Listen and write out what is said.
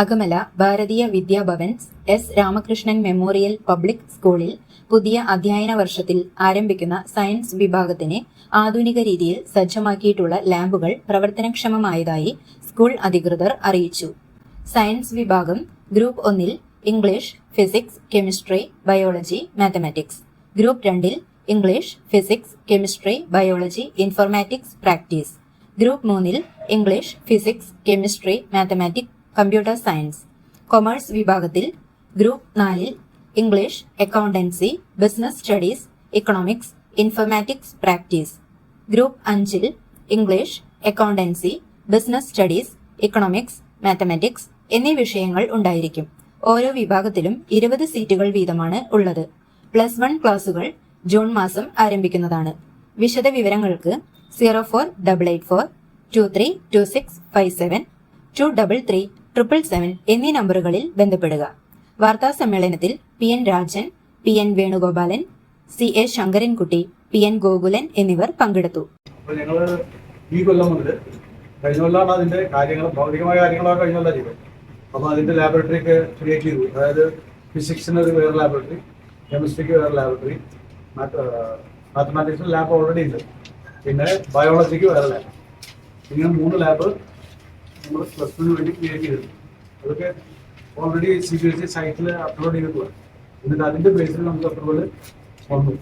Akamala Bharatiya Vidya Bhavan S Ramakrishnan memorial public സ്കൂളിൽ പുതിയ അധ്യയന വർഷത്തിൽ ആരംഭിക്കുന്ന സയൻസ് വിഭാഗത്തിന് ആധുനിക രീതിയിൽ സജ്ജമാക്കിയിട്ടുള്ള ലാബുകൾ പ്രവർത്തനക്ഷമമായതായി സ്കൂൾ അധികൃതർ അറിയിച്ചു. സയൻസ് വിഭാഗം ഗ്രൂപ്പ് ഒന്നിൽ English physics chemistry biology mathematics. Group രണ്ടിൽ English physics chemistry biology informatics practice. Group മൂന്നിൽ English physics chemistry mathematics computer science commerce വിഭാഗത്തിൽ ഗ്രൂപ്പ് നാലിൽ English accountancy business studies economics informatics practice. Group അഞ്ചിൽ English accountancy business studies economics mathematics എന്നീ വിഷയങ്ങൾ ഉണ്ടായിരിക്കും. ഓരോ വിഭാഗത്തിലും ഇരുപത് സീറ്റുകൾ വീതമാണ് ഉള്ളത്. പ്ലസ് വൺ ക്ലാസുകൾ ജൂൺ മാസം ആരംഭിക്കുന്നതാണ്. വിശദ വിവരങ്ങൾക്ക് zero four double eight four two three two six five seven two double three triple seven എന്നീ നമ്പറുകളിൽ ബന്ധപ്പെടുക. വാർത്താ സമ്മേളനത്തിൽ P N Rajan P N Venugopalan C A Sankarankutty P N Gokulan എന്നിവർ പങ്കെടുത്തു. ഞങ്ങൾ ഈ കൊല്ലം മുതൽ കഴിഞ്ഞ കൊല്ലമാണ് അതിന്റെ കാര്യങ്ങൾ ഭൗതികമായ കാര്യങ്ങളൊക്കെ കഴിഞ്ഞ കൊല്ലം ചെയ്തത്. അപ്പോൾ അതിന്റെ ലാബറട്ടറി ഒക്കെ ക്രിയേറ്റ് ചെയ്തു. അതായത് ഫിസിക്സിന് ഒരു വേറെ ലാബറട്ടറി കെമിസ്ട്രിക്ക് വേറെ ലാബറട്ടറി മാത്തമാറ്റിക്സിന് ലാബ് ഓൾറെഡി ഉണ്ട്. പിന്നെ ബയോളജിക്ക് വേറെ ലാബ് ഇങ്ങനെ മൂന്ന് ലാബ് നമ്മൾ പ്ലസ് ടുവിന് വേണ്ടി ക്രിയേറ്റ് ചെയ്തിട്ടുണ്ട്. അതൊക്കെ already C B S E സൈറ്റിൽ അപ്ലോഡ് ചെയ്തിട്ടുള്ള. എന്നിട്ട് അതിന്റെ ബേസിൽ നമുക്ക് അപ്രൂവൽ വന്നു